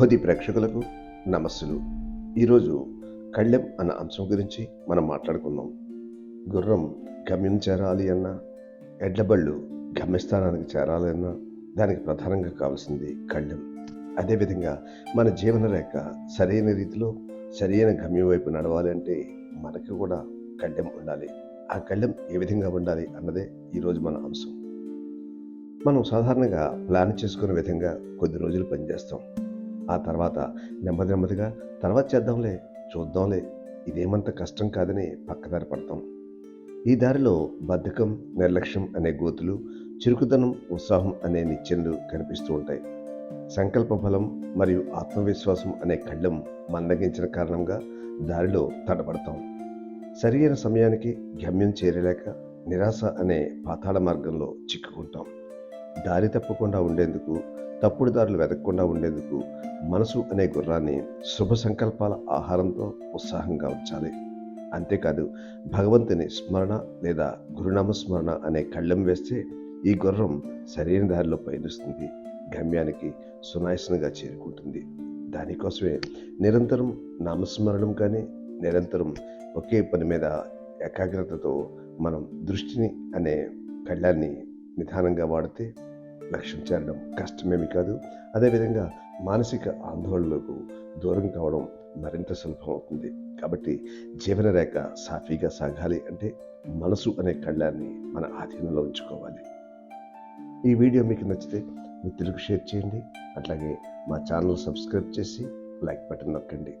బోధి ప్రేక్షకులకు నమస్సులు. ఈరోజు కళ్ళెం అన్న అంశం గురించి మనం మాట్లాడుకుందాం. గుర్రం గమ్యం చేరాలి అన్నా ఎడ్లబళ్ళు గమ్యస్థానానికి చేరాలి అన్నా దానికి ప్రధానంగా కావాల్సింది కళ్ళెం అదేవిధంగా మన జీవన రేఖ సరైన రీతిలో సరైన గమ్యం వైపు నడవాలి అంటే మనకి కూడా కళ్ళెం ఉండాలి. ఆ కళ్ళెం ఏ విధంగా ఉండాలి అన్నదే ఈరోజు మన అంశం. మనం సాధారణంగా ప్లాన్ చేసుకునే విధంగా కొద్ది రోజులు పనిచేస్తాం. ఆ తర్వాత నెమ్మది నెమ్మదిగా తర్వాత చేద్దాంలే చూద్దాంలే ఇదేమంత కష్టం కాదని పక్కదారి పడతాం. ఈ దారిలో బద్ధకం నిర్లక్ష్యం అనే గోతులు చురుకుదనం ఉత్సాహం అనే నిచ్చెనలు కనిపిస్తూ ఉంటాయి. సంకల్ప బలం మరియు ఆత్మవిశ్వాసం అనే కళ్ళం మందగించిన కారణంగా దారిలో తడబడతాం. సరియైన సమయానికి గమ్యం చేరలేక నిరాశ అనే పాతాళ మార్గంలో చిక్కుకుంటాం. దారి తప్పకుండా ఉండేందుకు తప్పుడు దారులు వెతకకుండా ఉండేందుకు మనసు అనే గుర్రాన్ని శుభ సంకల్పాల ఆహారంతో ఉత్సాహంగా ఉంచాలి. అంతేకాదు భగవంతుని స్మరణ లేదా గురునామ స్మరణ అనే కళ్ళెం వేస్తే ఈ గుర్రం సరైన దారిలో పయనిస్తుంది గమ్యానికి సునాయసనగా చేరుకుంటుంది. దానికోసమే నిరంతరం నామస్మరణం కానీ నిరంతరం ఒకే పని మీద ఏకాగ్రతతో మనం దృష్టిని అనే కళ్ళాన్ని నిదానంగా వాడితే లక్ష్యం చేరడం కష్టమేమి కాదు. అదేవిధంగా మానసిక ఆందోళనలకు దూరం కావడం మరింత సులభం అవుతుంది. కాబట్టి జీవన రేఖ సాఫీగా సాగాలి అంటే మనసు అనే కళ్ళాన్ని మన ఆధీనంలో ఉంచుకోవాలి. ఈ వీడియో మీకు నచ్చితే మిత్రులకు షేర్ చేయండి. అట్లాగే మా ఛానల్ సబ్స్క్రైబ్ చేసి లైక్ బటన్ నొక్కండి.